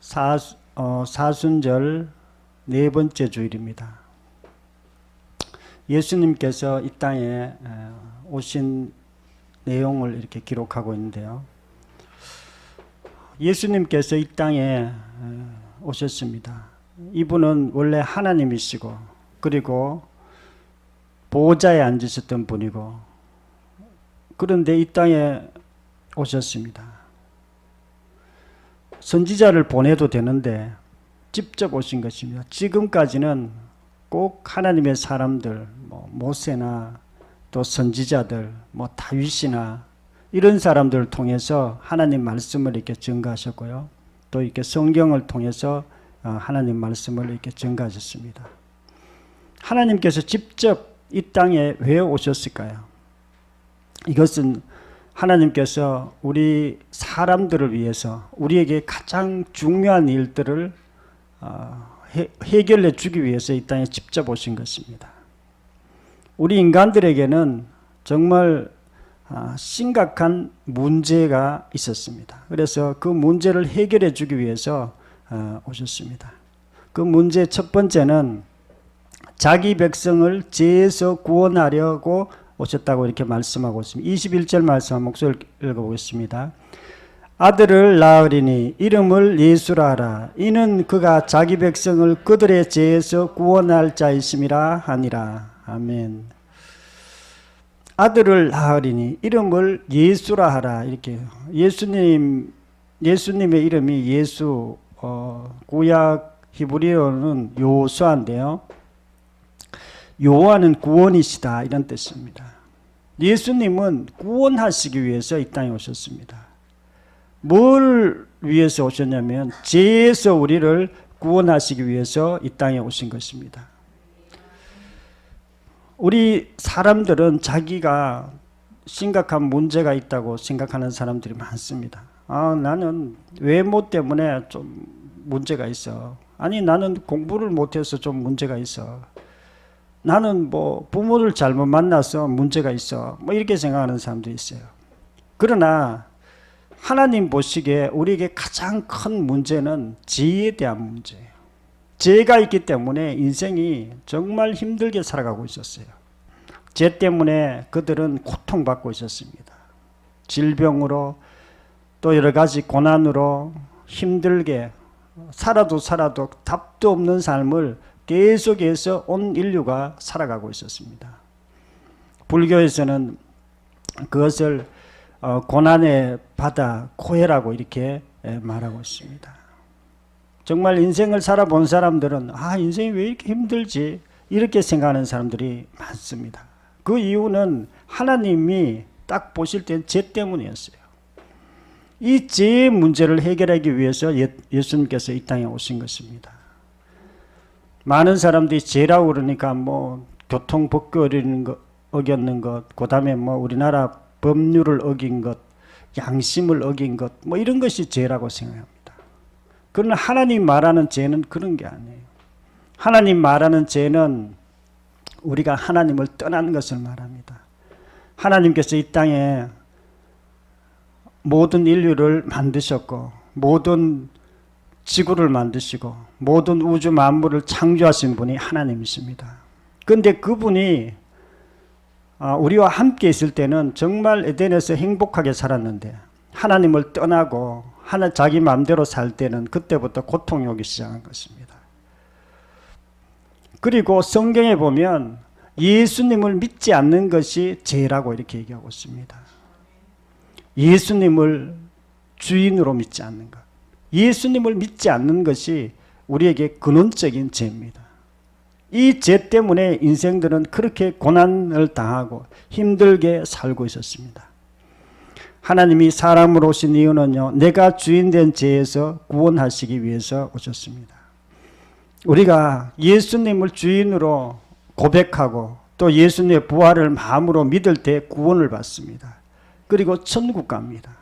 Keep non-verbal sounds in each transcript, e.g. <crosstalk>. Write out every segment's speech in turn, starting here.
사, 어, 사순절 네 번째 주일입니다. 예수님께서 이 땅에 에, 오신 내용을 이렇게 기록하고 있는데요. 예수님께서 이 땅에 에, 오셨습니다. 이분은 원래 하나님이시고 그리고 보좌에 앉으셨던 분이고 그런데 이 땅에 오셨습니다. 선지자를 보내도 되는데 직접 오신 것입니다. 지금까지는 꼭 하나님의 사람들, 뭐 모세나 또 선지자들, 뭐 다윗이나 이런 사람들을 통해서 하나님 말씀을 이렇게 증가하셨고요. 또 이렇게 성경을 통해서 어, 하나님 말씀을 이렇게 증가하셨습니다. 하나님께서 직접 이 땅에 왜 오셨을까요? 이것은 하나님께서 우리 사람들을 위해서 우리에게 가장 중요한 일들을 어, 해, 해결해 주기 위해서 이 땅에 직접 오신 것입니다. 우리 인간들에게는 정말 아, 심각한 문제가 있었습니다. 그래서 그 문제를 해결해 주기 위해서 어, 오셨습니다. 그 문제 첫 번째는 자기 백성을 죄에서 구원하려고 오셨다고 이렇게 말씀하고 있습니다. 21절 말씀 한 목소리 읽어보겠습니다. 아들을 낳으리니 이름을 예수라 하라. 이는 그가 자기 백성을 그들의 죄에서 구원할 자이심이라 하니라. 아멘. 아들을 낳으리니 이름을 예수라 하라. 이렇게 예수님 예수님의 이름이 예수 어, 구약 히브리어는 요수아인데요. 요한은 구원이시다 이런 뜻입니다. 예수님은 구원하시기 위해서 이 땅에 오셨습니다. 뭘 위해서 오셨냐면 죄에서 우리를 구원하시기 위해서 이 땅에 오신 것입니다. 우리 사람들은 자기가 심각한 문제가 있다고 생각하는 사람들이 많습니다. 아, 나는 외모 때문에 좀 문제가 있어. 아니, 나는 공부를 못해서 좀 문제가 있어. 나는 뭐 부모를 잘못 만나서 문제가 있어. 뭐 이렇게 생각하는 사람도 있어요. 그러나 하나님 보시기에 우리에게 가장 큰 문제는 죄에 대한 문제예요. 죄가 있기 때문에 인생이 정말 힘들게 살아가고 있었어요. 죄 때문에 그들은 고통받고 있었습니다. 질병으로 또 여러 가지 고난으로 힘들게 살아도 살아도 답도 없는 삶을 계속해서 온 인류가 살아가고 있었습니다. 불교에서는 그것을 어, 고난의 바다 코해라고 이렇게 말하고 있습니다. 정말 인생을 살아본 사람들은 아 인생이 왜 이렇게 힘들지 이렇게 생각하는 사람들이 많습니다. 그 이유는 하나님이 딱 보실 때죄 때문이었어요. 이 죄의 문제를 해결하기 위해서 예, 예수님께서 이 땅에 오신 것입니다. 많은 사람들이 죄라고 그러니까 뭐 교통 법규 어기는 것, 어겼는 것, 그 다음에 뭐 우리나라 법률을 어긴 것, 양심을 어긴 것, 뭐 이런 것이 죄라고 생각합니다. 그러나 하나님 말하는 죄는 그런 게 아니에요. 하나님 말하는 죄는 우리가 하나님을 떠난 것을 말합니다. 하나님께서 이 땅에 모든 인류를 만드셨고 모든 지구를 만드시고 모든 우주 만물을 창조하신 분이 하나님이십니다. 그런데 그분이 아, 우리와 함께 있을 때는 정말 에덴에서 행복하게 살았는데 하나님을 떠나고 하나 자기 마음대로 살 때는 그때부터 고통이 오기 시작한 것입니다. 그리고 성경에 보면 예수님을 믿지 않는 것이 죄라고 이렇게 얘기하고 있습니다. 예수님을 주인으로 믿지 않는 것. 예수님을 믿지 않는 것이 우리에게 근원적인 죄입니다. 이 죄 때문에 인생들은 그렇게 고난을 당하고 힘들게 살고 있었습니다. 하나님이 사람으로 오신 이유는요, 내가 주인된 죄에서 구원하시기 위해서 오셨습니다. 우리가 예수님을 주인으로 고백하고 또 예수님의 부활을 마음으로 믿을 때 구원을 받습니다. 그리고 천국 갑니다.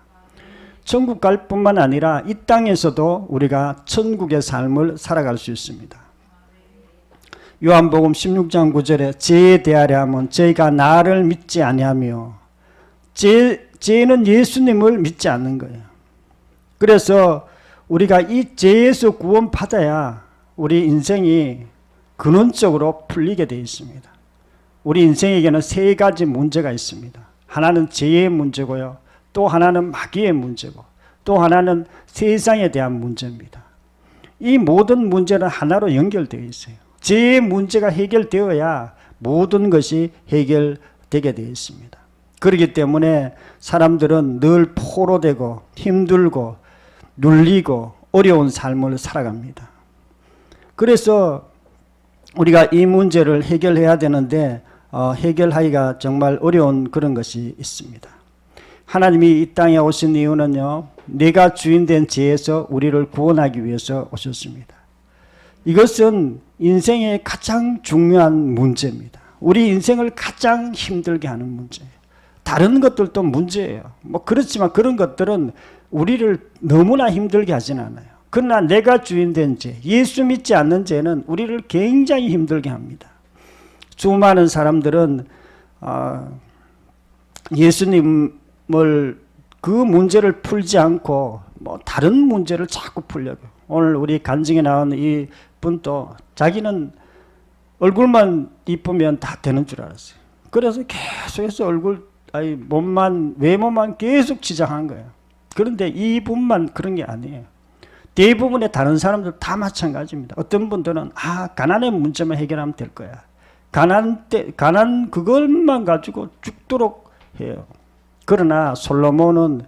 천국 갈 뿐만 아니라 이 땅에서도 우리가 천국의 삶을 살아갈 수 있습니다. 요한복음 16장 9절에 죄에 대하려 하면 저희가 나를 믿지 아니하며 죄, 죄는 예수님을 믿지 않는 거예요. 그래서 우리가 이 죄에서 구원받아야 우리 인생이 근원적으로 풀리게 되어 있습니다. 우리 인생에게는 세 가지 문제가 있습니다. 하나는 죄의 문제고요. 또 하나는 마귀의 문제고 또 하나는 세상에 대한 문제입니다. 이 모든 문제는 하나로 연결되어 있어요. 죄의 문제가 해결되어야 모든 것이 해결되게 되어 있습니다. 그렇기 때문에 사람들은 늘 포로되고 힘들고 눌리고 어려운 삶을 살아갑니다. 그래서 우리가 이 문제를 해결해야 되는데 어, 해결하기가 정말 어려운 그런 것이 있습니다. 하나님이 이 땅에 오신 이유는요, 내가 주인 된 죄에서 우리를 구원하기 위해서 오셨습니다. 이것은 인생의 가장 중요한 문제입니다. 우리 인생을 가장 힘들게 하는 문제예요. 다른 것들도 문제예요. 뭐 그렇지만 그런 것들은 우리를 너무나 힘들게 하진 않아요. 그러나 내가 주인 된 죄, 예수 믿지 않는 죄는 우리를 굉장히 힘들게 합니다. 수많은 사람들은 어, 예수님 을그 문제를 풀지 않고 뭐 다른 문제를 자꾸 풀려고. 오늘 우리 간증에 나온 이 분도 자기는 얼굴만 이쁘면 다 되는 줄 알았어요. 그래서 계속해서 얼굴 아니 몸만 외모만 계속 지장한 거예요. 그런데 이분만 그런 게 아니에요. 대부분의 다른 사람들 다 마찬가지입니다. 어떤 분들은 아 가난의 문제만 해결하면 될 거야. 가난 때 가난 그것만 가지고 죽도록 해요. 그러나 솔로몬은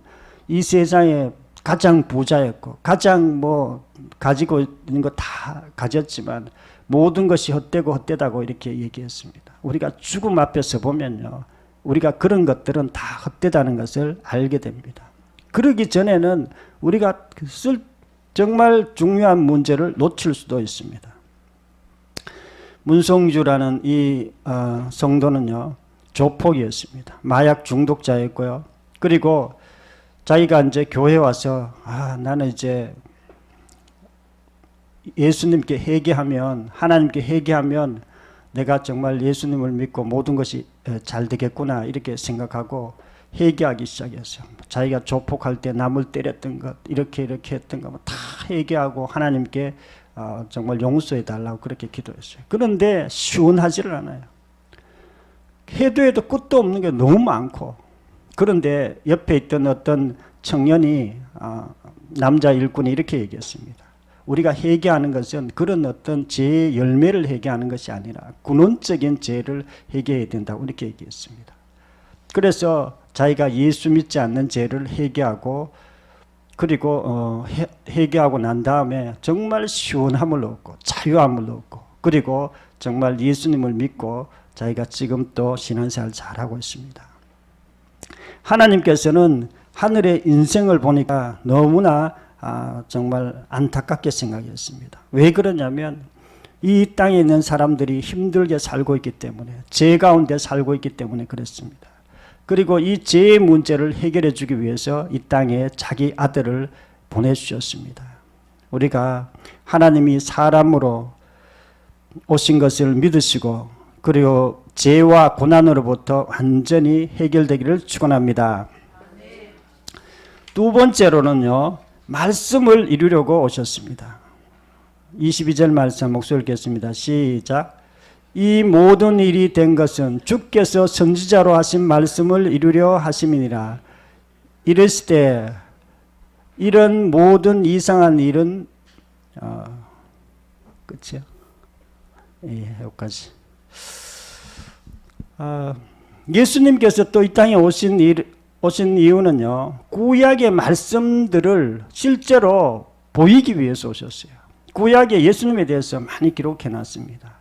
이 세상에 가장 부자였고 가장 뭐 가지고 있는 거 다 가졌지만 모든 것이 헛되고 헛되다고 이렇게 얘기했습니다. 우리가 죽음 앞에서 보면요. 우리가 그런 것들은 다 헛되다는 것을 알게 됩니다. 그러기 전에는 우리가 쓸 정말 중요한 문제를 놓칠 수도 있습니다. 문성주라는 이 어, 성도는요 조폭이었습니다. 마약 중독자였고요. 그리고 자기가 이제 교회 와서 아 나는 이제 예수님께 회개하면 하나님께 회개하면 내가 정말 예수님을 믿고 모든 것이 잘 되겠구나 이렇게 생각하고 회개하기 시작했어요. 자기가 조폭할 때 남을 때렸던 것 이렇게 이렇게 했던 것다 회개하고 하나님께 어, 정말 용서해 달라고 그렇게 기도했어요. 그런데 시원하지를 않아요. 해도 해도 끝도 없는 게 너무 많고 그런데 옆에 있던 어떤 청년이 어, 남자 일꾼이 이렇게 얘기했습니다. 우리가 회개하는 것은 그런 어떤 죄의 열매를 회개하는 것이 아니라 근원적인 죄를 회개해야 된다고 이렇게 얘기했습니다. 그래서 자기가 예수 믿지 않는 죄를 회개하고 그리고 어, 회개하고 난 다음에 정말 시원함을 얻고 자유함을 얻고 그리고 정말 예수님을 믿고 자기가 지금 또 신앙생활 잘하고 있습니다. 하나님께서는 하늘의 인생을 보니까 너무나 아, 정말 안타깝게 생각했습니다. 왜 그러냐면 이 땅에 있는 사람들이 힘들게 살고 있기 때문에 죄 가운데 살고 있기 때문에 그렇습니다. 그리고 이 죄의 문제를 해결해 주기 위해서 이 땅에 자기 아들을 보내주셨습니다. 우리가 하나님이 사람으로 오신 것을 믿으시고 그리고 죄와 고난으로부터 완전히 해결되기를 축원합니다. 두 번째로는요. 말씀을 이루려고 오셨습니다. 22절 말씀 목소리 읽겠습니다. 시작. 이 모든 일이 된 것은 주께서 선지자로 하신 말씀을 이루려 하심이니라. 이랬을 때 이런 모든 이상한 일은 어, 끝이요. 예, 여기까지. 어, 예수님께서 또 이 땅에 오신 일, 오신 이유는요, 구약의 말씀들을 실제로 보이기 위해서 오셨어요. 구약에 예수님에 대해서 많이 기록해 놨습니다.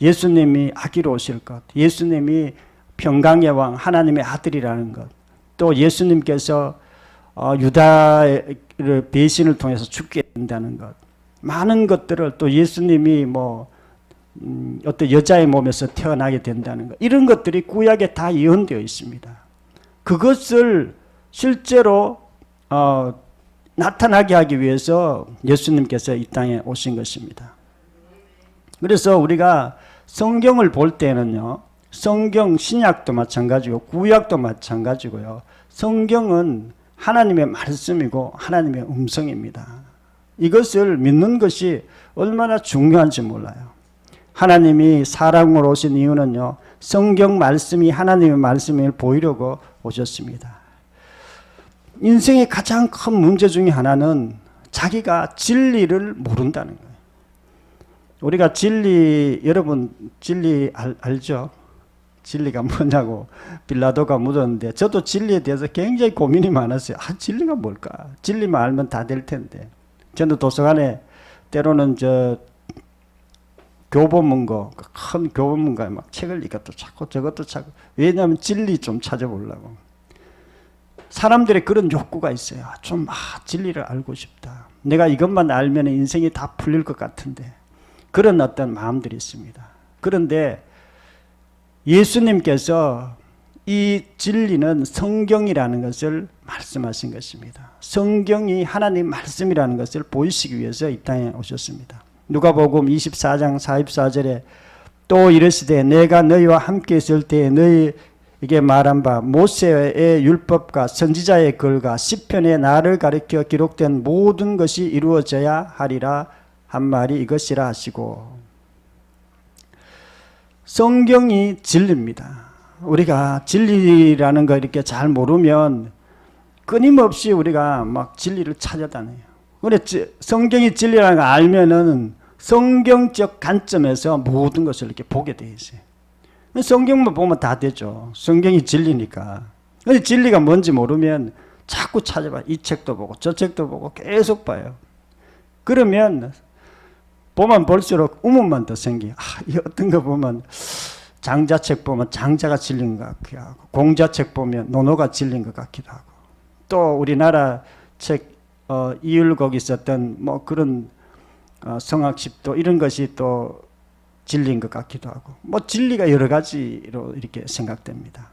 예수님이 아기로 오실 것, 예수님이 평강의 왕, 하나님의 아들이라는 것, 또 예수님께서 어, 유다의 배신을 통해서 죽게 된다는 것, 많은 것들을 또 예수님이 뭐 음, 어떤 여자의 몸에서 태어나게 된다는 것, 이런 것들이 구약에 다 예언되어 있습니다. 그것을 실제로 어, 나타나게 하기 위해서 예수님께서 이 땅에 오신 것입니다. 그래서 우리가 성경을 볼 때는요, 성경 신약도 마찬가지고 구약도 마찬가지고요. 성경은 하나님의 말씀이고 하나님의 음성입니다. 이것을 믿는 것이 얼마나 중요한지 몰라요. 하나님이 사람으로 오신 이유는요. 성경 말씀이 하나님의 말씀을 보이려고 오셨습니다. 인생의 가장 큰 문제 중에 하나는 자기가 진리를 모른다는 거예요. 우리가 진리 여러분 진리 알, 알죠? 진리가 뭐냐고 빌라도가 묻었는데 저도 진리에 대해서 굉장히 고민이 많았어요. 아 진리가 뭘까? 진리만 알면 다 될 텐데. 저는 도서관에 때로는 저 교보문고 큰 교보문고에 막 책을 이것도 찾고 저것도 찾고 왜냐하면 진리 좀 찾아보려고. 사람들의 그런 욕구가 있어요. 좀 아, 진리를 알고 싶다. 내가 이것만 알면 인생이 다 풀릴 것 같은데 그런 어떤 마음들이 있습니다. 그런데 예수님께서 이 진리는 성경이라는 것을 말씀하신 것입니다. 성경이 하나님 말씀이라는 것을 보이시기 위해서 이 땅에 오셨습니다. 누가복음 24장 44절에 또 이르시되 내가 너희와 함께 있을 때에 너희에게 말한 바 모세의 율법과 선지자의 글과 시편에 나를 가리켜 기록된 모든 것이 이루어져야 하리라 한 말이 이것이라 하시고 성경이 진리입니다. 우리가 진리라는 거 이렇게 잘 모르면 끊임없이 우리가 막 진리를 찾아다녀요. 근데 성경이 진리라는 걸 알면은 성경적 관점에서 모든 것을 이렇게 보게 돼 있어요. 성경만 보면 다 되죠. 성경이 진리니까. 근데 진리가 뭔지 모르면 자꾸 찾아봐. 이 책도 보고 저 책도 보고 계속 봐요. 그러면 보면 볼수록 우문만 더 생기. 아, 이 어떤 거 보면 장자책 보면 장자가 질린 것 같기도 하고 공자책 보면 노노가 질린 것 같기도 하고 또 우리나라 책 어, 이율곡 있었던 뭐 그런 어, 성악십도 이런 것이 또 진리인 것 같기도 하고 뭐 진리가 여러 가지로 이렇게 생각됩니다.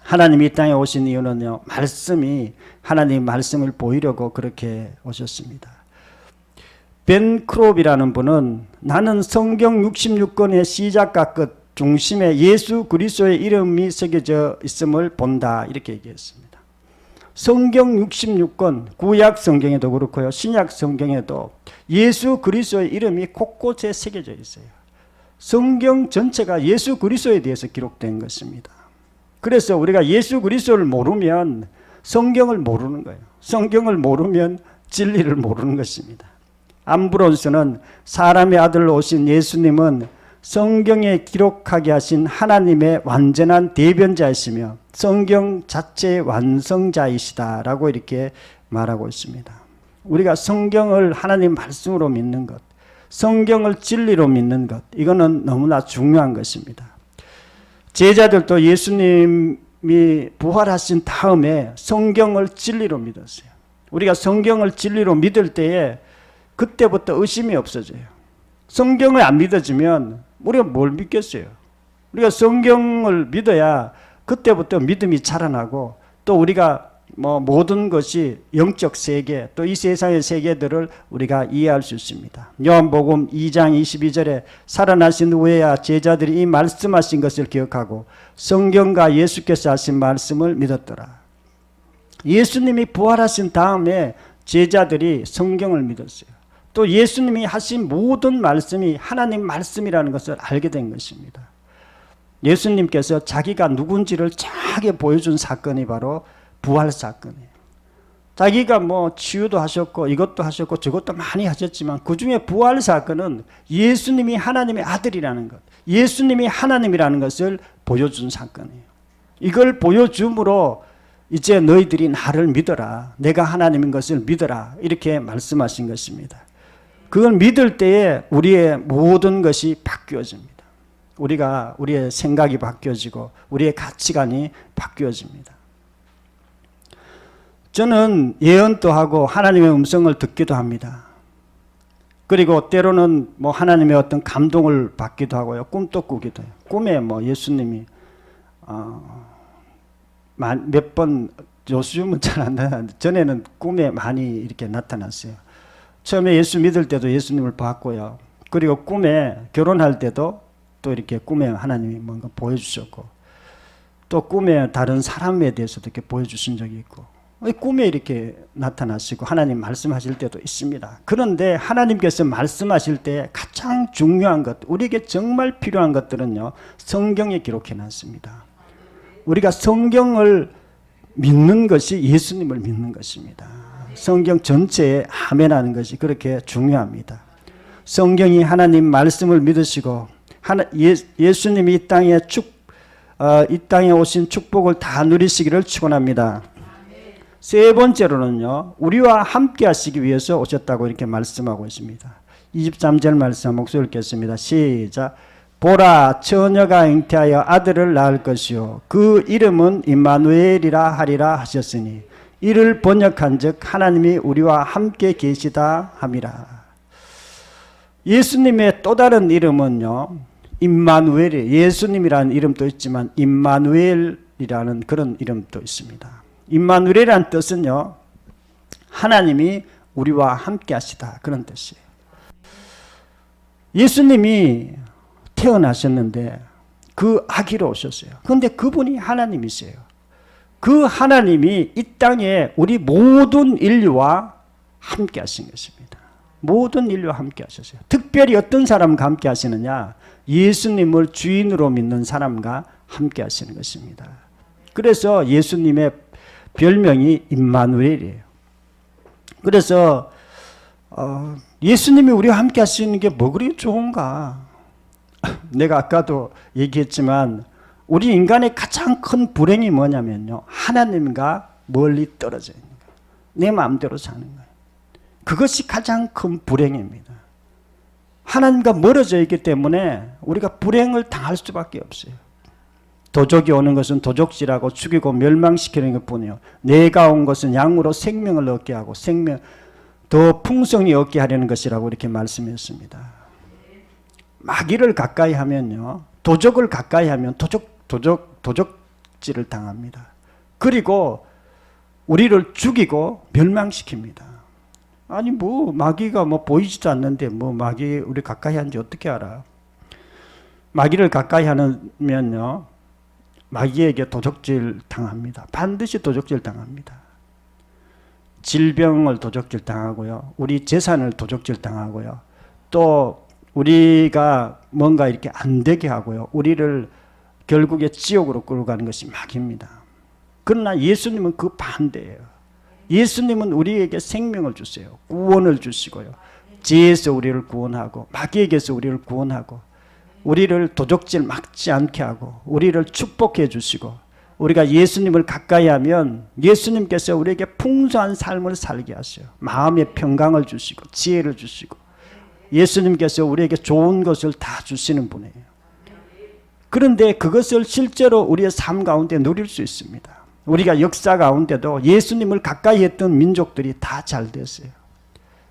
하나님이 이 땅에 오신 이유는요 말씀이 하나님 말씀을 보이려고 그렇게 오셨습니다. 벤 크롭이라는 분은 나는 성경 66권의 시작과 끝 중심에 예수 그리스도의 이름이 새겨져 있음을 본다 이렇게 얘기했습니다. 성경 66권 구약 성경에도 그렇고요. 신약 성경에도 예수 그리스도의 이름이 곳곳에 새겨져 있어요. 성경 전체가 예수 그리스도에 대해서 기록된 것입니다. 그래서 우리가 예수 그리스도를 모르면 성경을 모르는 거예요. 성경을 모르면 진리를 모르는 것입니다. 암브론스는 사람의 아들로 오신 예수님은 성경에 기록하게 하신 하나님의 완전한 대변자이시며 성경 자체의 완성자이시다라고 이렇게 말하고 있습니다. 우리가 성경을 하나님 말씀으로 믿는 것, 성경을 진리로 믿는 것, 이거는 너무나 중요한 것입니다. 제자들도 예수님이 부활하신 다음에 성경을 진리로 믿었어요. 우리가 성경을 진리로 믿을 때에 그때부터 의심이 없어져요. 성경을 안 믿어지면 우리가 뭘 믿겠어요? 우리가 성경을 믿어야 그때부터 믿음이 자라나고 또 우리가 뭐 모든 것이 영적 세계 또 이 세상의 세계들을 우리가 이해할 수 있습니다. 요한복음 2장 22절에 살아나신 후에야 제자들이 이 말씀하신 것을 기억하고 성경과 예수께서 하신 말씀을 믿었더라. 예수님이 부활하신 다음에 제자들이 성경을 믿었어요. 또 예수님이 하신 모든 말씀이 하나님 말씀이라는 것을 알게 된 것입니다. 예수님께서 자기가 누군지를 정확하게 보여준 사건이 바로 부활 사건이에요. 자기가 뭐 치유도 하셨고 이것도 하셨고 저것도 많이 하셨지만 그 중에 부활 사건은 예수님이 하나님의 아들이라는 것, 예수님이 하나님이라는 것을 보여준 사건이에요. 이걸 보여줌으로 이제 너희들이 나를 믿어라. 내가 하나님인 것을 믿어라. 이렇게 말씀하신 것입니다. 그걸 믿을 때에 우리의 모든 것이 바뀌어집니다. 우리가 우리의 생각이 바뀌어지고 우리의 가치관이 바뀌어집니다. 저는 예언도 하고 하나님의 음성을 듣기도 합니다. 그리고 때로는 뭐 하나님의 어떤 감동을 받기도 하고요. 꿈도 꾸기도 해요. 꿈에 뭐 예수님이 어 몇번 요즘은 잘 안 나타나는데 전에는 꿈에 많이 이렇게 나타났어요. 처음에 예수 믿을 때도 예수님을 봤고요. 그리고 꿈에 결혼할 때도 또 이렇게 꿈에 하나님이 뭔가 보여주셨고 또 꿈에 다른 사람에 대해서도 이렇게 보여주신 적이 있고 왜 꿈에 이렇게 나타나시고 하나님 말씀하실 때도 있습니다. 그런데 하나님께서 말씀하실 때 가장 중요한 것, 우리에게 정말 필요한 것들은요, 성경에 기록해 놨습니다. 우리가 성경을 믿는 것이 예수님을 믿는 것입니다. 성경 전체에 아멘하는 것이 그렇게 중요합니다. 성경이 하나님 말씀을 믿으시고 하나, 예, 예수님이 이 땅에 축, 어, 이 땅에 오신 축복을 다 누리시기를 축원합니다. 세 번째로는요, 우리와 함께 하시기 위해서 오셨다고 이렇게 말씀하고 있습니다. 23절 말씀 목소리 읽겠습니다. 시작. 보라, 처녀가 잉태하여 아들을 낳을 것이요. 그 이름은 임마누엘이라 하리라 하셨으니, 이를 번역한 즉, 하나님이 우리와 함께 계시다 함이라. 예수님의 또 다른 이름은요, 임마누엘이 예수님이라는 이름도 있지만, 임마누엘이라는 그런 이름도 있습니다. 임마누엘이라는 뜻은요. 하나님이 우리와 함께 하시다 그런 뜻이에요. 예수님이 태어나셨는데 그 아기로 오셨어요. 그런데 그분이 하나님이세요. 그 하나님이 이 땅에 우리 모든 인류와 함께 하신 것입니다. 모든 인류와 함께 하셨어요. 특별히 어떤 사람과 함께 하시느냐? 예수님을 주인으로 믿는 사람과 함께 하시는 것입니다. 그래서 예수님의 별명이 임마누엘이에요. 그래서 어, 예수님이 우리와 함께 하시는 게 뭐 그리 좋은가? <laughs> 내가 아까도 얘기했지만 우리 인간의 가장 큰 불행이 뭐냐면요. 하나님과 멀리 떨어져 있는 거예요. 내 마음대로 사는 거예요. 그것이 가장 큰 불행입니다. 하나님과 멀어져 있기 때문에 우리가 불행을 당할 수밖에 없어요. 도적이 오는 것은 도적질하고 죽이고 멸망시키는 것뿐이요. 내가 온 것은 양으로 생명을 얻게 하고 생명 더 풍성히 얻게 하려는 것이라고 이렇게 말씀했습니다. 마귀를 가까이 하면요. 도적을 가까이 하면 도적 도적 도적질을 당합니다. 그리고 우리를 죽이고 멸망시킵니다. 아니 뭐 마귀가 뭐 보이지도 않는데 뭐 마귀 우리 가까이 하는지 어떻게 알아? 마귀를 가까이 하면요. 마귀에게 도적질 당합니다. 반드시 도적질 당합니다. 질병을 도적질 당하고요. 우리 재산을 도적질 당하고요. 또 우리가 뭔가 이렇게 안 되게 하고요. 우리를 결국에 지옥으로 끌고 가는 것이 마귀입니다. 그러나 예수님은 그 반대예요. 예수님은 우리에게 생명을 주세요. 구원을 주시고요. 지혜에서 우리를 구원하고 마귀에게서 우리를 구원하고 우리를 도적질 막지 않게 하고 우리를 축복해 주시고 우리가 예수님을 가까이 하면 예수님께서 우리에게 풍성한 삶을 살게 하셔요. 마음의 평강을 주시고 지혜를 주시고 예수님께서 우리에게 좋은 것을 다 주시는 분이에요. 그런데 그것을 실제로 우리의 삶 가운데 누릴 수 있습니다. 우리가 역사 가운데도 예수님을 가까이 했던 민족들이 다 잘 됐어요.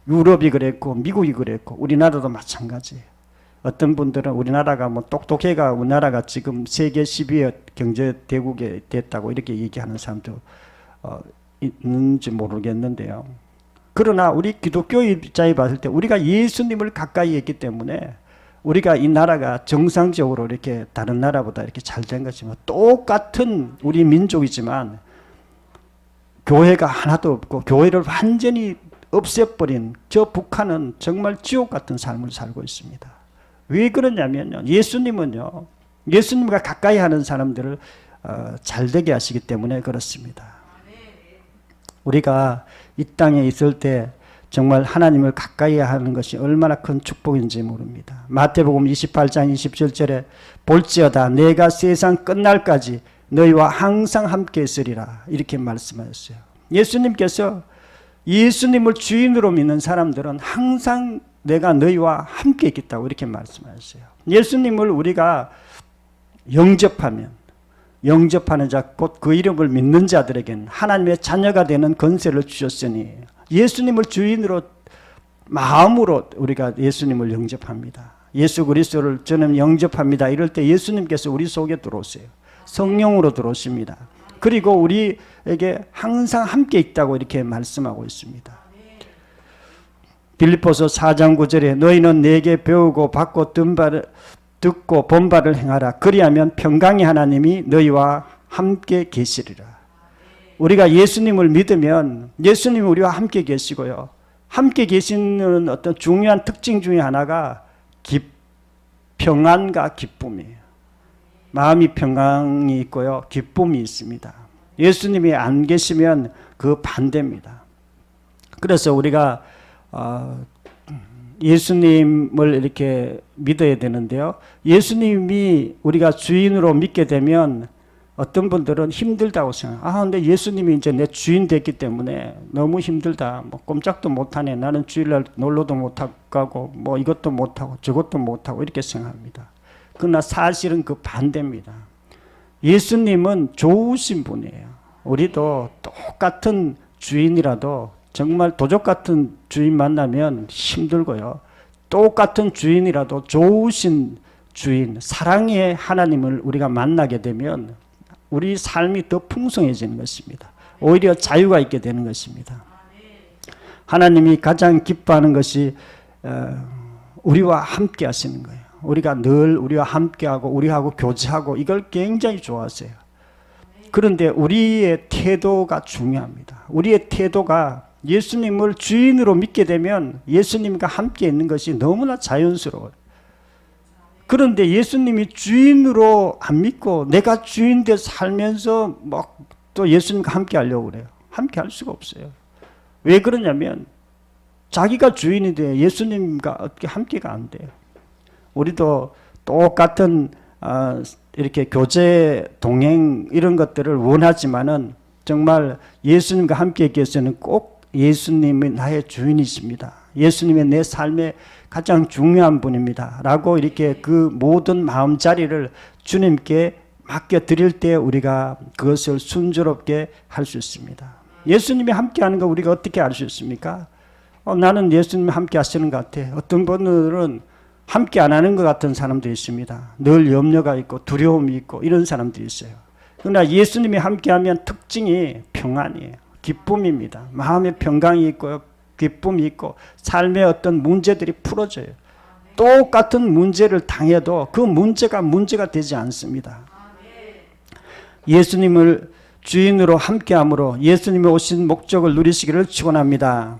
유럽이 그랬고 미국이 그랬고 우리나라도 마찬가지예요. 어떤 분들은 우리나라가 뭐 똑똑해가 우리나라가 지금 세계 10위의 경제 대국에 됐다고 이렇게 얘기하는 사람도 어, 있는지 모르겠는데요. 그러나 우리 기독교 입장에 봤을 때 우리가 예수님을 가까이 했기 때문에 우리가 이 나라가 정상적으로 이렇게 다른 나라보다 이렇게 잘 된 것이지만 똑같은 우리 민족이지만 교회가 하나도 없고 교회를 완전히 없애버린 저 북한은 정말 지옥 같은 삶을 살고 있습니다. 왜 그러냐면요. 예수님은요. 예수님과 가까이 하는 사람들을 어, 잘 되게 하시기 때문에 그렇습니다. 우리가 이 땅에 있을 때 정말 하나님을 가까이 하는 것이 얼마나 큰 축복인지 모릅니다. 마태복음 28장 27절에 볼지어다 내가 세상 끝날까지 너희와 항상 함께 있으리라 이렇게 말씀하셨어요. 예수님께서 예수님을 주인으로 믿는 사람들은 항상 내가 너희와 함께 있겠다고 이렇게 말씀하셨어요. 예수님을 우리가 영접하면 영접하는 자 곧 그 이름을 믿는 자들에게는 하나님의 자녀가 되는 건세를 주셨으니 예수님을 주인으로 마음으로 우리가 예수님을 영접합니다. 예수 그리스도를 저는 영접합니다. 이럴 때 예수님께서 우리 속에 들어오세요. 성령으로 들어오십니다. 그리고 우리에게 항상 함께 있다고 이렇게 말씀하고 있습니다. 빌립보서 4장 9절에 너희는 내게 배우고 받고 든 바를 듣고 본 바를 행하라. 그리하면 평강의 하나님이 너희와 함께 계시리라. 우리가 예수님을 믿으면 예수님이 우리와 함께 계시고요. 함께 계시는 어떤 중요한 특징 중에 하나가 기, 평안과 기쁨이에요. 마음이 평강이 있고요. 기쁨이 있습니다. 예수님이 안 계시면 그 반대입니다. 그래서 우리가 어, 예수님을 이렇게 믿어야 되는데요. 예수님이 우리가 주인으로 믿게 되면 어떤 분들은 힘들다고 생각. 아, 근데 예수님이 이제 내 주인 됐기 때문에 너무 힘들다. 뭐 꼼짝도 못하네. 나는 주일날 놀러도 못 가고 뭐 이것도 못 하고 저것도 못 하고 이렇게 생각합니다. 그러나 사실은 그 반대입니다. 예수님은 좋으신 분이에요. 우리도 똑같은 주인이라도 정말 도적 같은 주인 만나면 힘들고요. 똑같은 주인이라도 좋으신 주인, 사랑의 하나님을 우리가 만나게 되면 우리 삶이 더 풍성해지는 것입니다. 오히려 자유가 있게 되는 것입니다. 하나님이 가장 기뻐하는 것이 어, 우리와 함께 하시는 거예요. 우리가 늘 우리와 함께하고 우리하고 교제하고 이걸 굉장히 좋아하세요. 그런데 우리의 태도가 중요합니다. 우리의 태도가 예수님을 주인으로 믿게 되면 예수님과 함께 있는 것이 너무나 자연스러워요. 그런데 예수님이 주인으로 안 믿고 내가 주인 돼 살면서 막 또 예수님과 함께 하려고 그래요. 함께 할 수가 없어요. 왜 그러냐면 자기가 주인인데 예수님과 어떻게 함께가 안 돼요. 우리도 똑같은 어, 이렇게 교제 동행 이런 것들을 원하지만은 정말 예수님과 함께 위해서는 꼭 예수님이 나의 주인이십니다. 예수님의 내 삶의 가장 중요한 분입니다. 라고 이렇게 그 모든 마음자리를 주님께 맡겨 드릴 때 우리가 그것을 순조롭게 할 수 있습니다. 예수님이 함께 하는 거 우리가 어떻게 알 수 있습니까? 어, 나는 예수님 함께 하시는 것 같아. 어떤 분들은 함께 안 하는 것 같은 사람도 있습니다. 늘 염려가 있고 두려움이 있고 이런 사람들이 있어요. 그러나 예수님이 함께하면 특징이 평안이에요. 기쁨입니다. 마음의 평강이 있고요. 기쁨이 있고 삶의 어떤 문제들이 풀어져요. 똑같은 문제를 당해도 그 문제가 문제가 되지 않습니다. 예수님을 주인으로 함께함으로 예수님이 오신 목적을 누리시기를 축원합니다.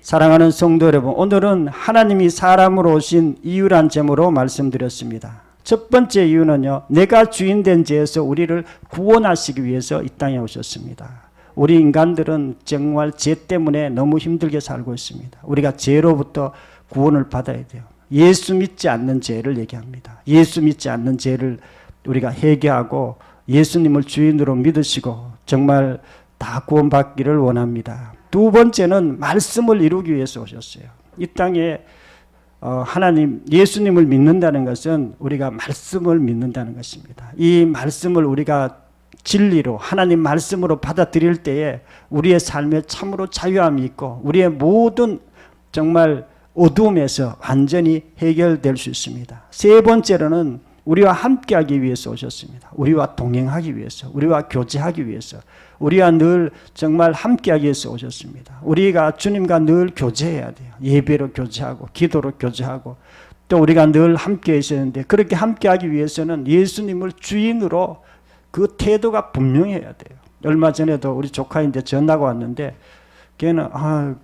사랑하는 성도 여러분, 오늘은 하나님이 사람으로 오신 이유란 제목으로 말씀드렸습니다. 첫 번째 이유는요, 내가 주인 된 죄에서 우리를 구원하시기 위해서 이 땅에 오셨습니다. 우리 인간들은 정말 죄 때문에 너무 힘들게 살고 있습니다. 우리가 죄로부터 구원을 받아야 돼요. 예수 믿지 않는 죄를 얘기합니다. 예수 믿지 않는 죄를 우리가 회개하고 예수님을 주인으로 믿으시고 정말 다 구원받기를 원합니다. 두 번째는 말씀을 이루기 위해서 오셨어요. 이 땅에 어, 하나님 예수님을 믿는다는 것은 우리가 말씀을 믿는다는 것입니다. 이 말씀을 우리가 진리로 하나님 말씀으로 받아들일 때에 우리의 삶에 참으로 자유함이 있고 우리의 모든 정말 어두움에서 완전히 해결될 수 있습니다. 세 번째로는 우리와 함께하기 위해서 오셨습니다. 우리와 동행하기 위해서, 우리와 교제하기 위해서, 우리와 늘 정말 함께하기 위해서 오셨습니다. 우리가 주님과 늘 교제해야 돼요. 예배로 교제하고, 기도로 교제하고, 또 우리가 늘 함께 있었는데 그렇게 함께하기 위해서는 예수님을 주인으로 그 태도가 분명해야 돼요. 얼마 전에도 우리 조카인데 전화가 왔는데 걔는 아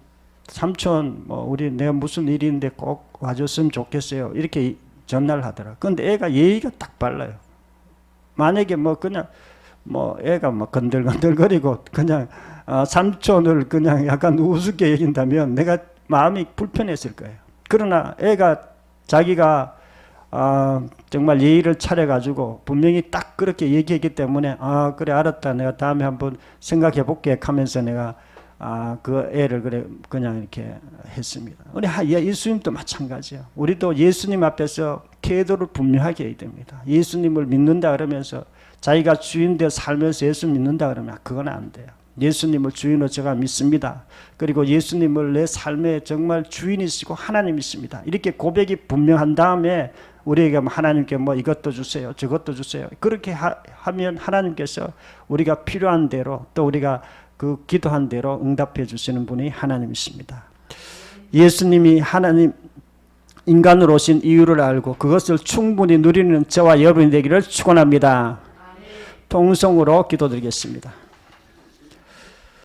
삼촌 뭐 우리 내가 무슨 일인데 꼭 와줬으면 좋겠어요. 이렇게 전화를 하더라. 근데 애가 예의가 딱 발라요. 만약에 뭐 그냥 뭐 애가 뭐 건들건들거리고 그냥 어, 삼촌을 그냥 약간 우습게 얘긴다면 내가 마음이 불편했을 거예요. 그러나 애가 자기가 아, 정말 예의를 차려가지고 분명히 딱 그렇게 얘기했기 때문에 아 그래 알았다 내가 다음에 한번 생각해 볼게 하면서 내가 아, 그 애를 그래 그냥 이렇게 했습니다. 우리 예수님도 마찬가지야. 우리도 예수님 앞에서 태도를 분명하게 해야 됩니다. 예수님을 믿는다 그러면서 자기가 주인 되어 살면서 예수 믿는다 그러면 그건 안 돼요. 예수님을 주인으로 제가 믿습니다. 그리고 예수님을 내 삶의 정말 주인이시고 하나님이십니다. 이렇게 고백이 분명한 다음에 우리에게 뭐 하나님께 뭐 이것도 주세요, 저것도 주세요. 그렇게 하, 면 하나님께서 우리가 필요한 대로 또 우리가 그 기도한 대로 응답해 주시는 분이 하나님이십니다. 예수님이 하나님 인간으로 오신 이유를 알고 그것을 충분히 누리는 저와 여러분이 되기를 축원합니다. 통성으로 기도드리겠습니다.